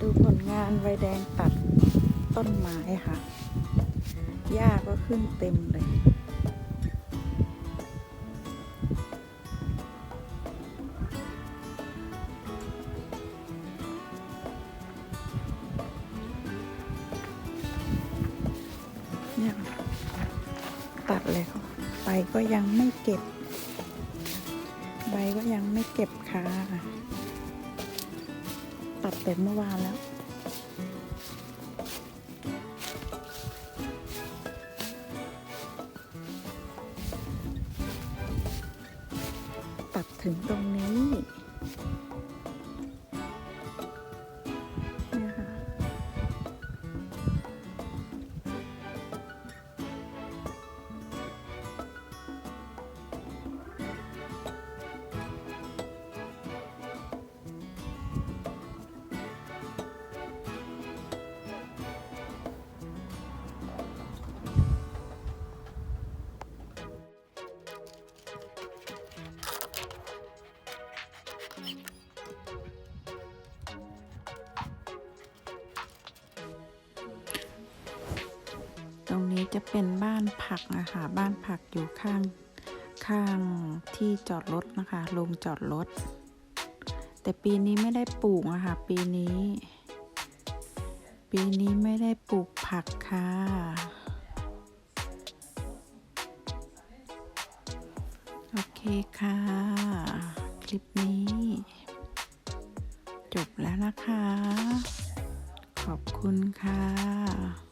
ดูผลงานใบแดงตัดต้นไม้ค่ะ หญ้าก็ขึ้นเต็มเลย เนี่ยตัดเลยค่ะ ใบก็ยังไม่เก็บ ใบก็ยังไม่เก็บค่ะ ตัดแต่เมื่อวานแล้วตัดถึงตรงนี้ นี้จะเป็นบ้านผักนะคะบ้านผักอยู่ข้าง ข้างที่จอดรถนะคะโรงจอดรถ แต่ปีนี้ไม่ได้ปลูกนะคะปีนี้ ปีนี้ไม่ได้ปลูกผักค่ะโอเคค่ะ คลิปนี้ จบแล้วนะคะ ขอบคุณค่ะ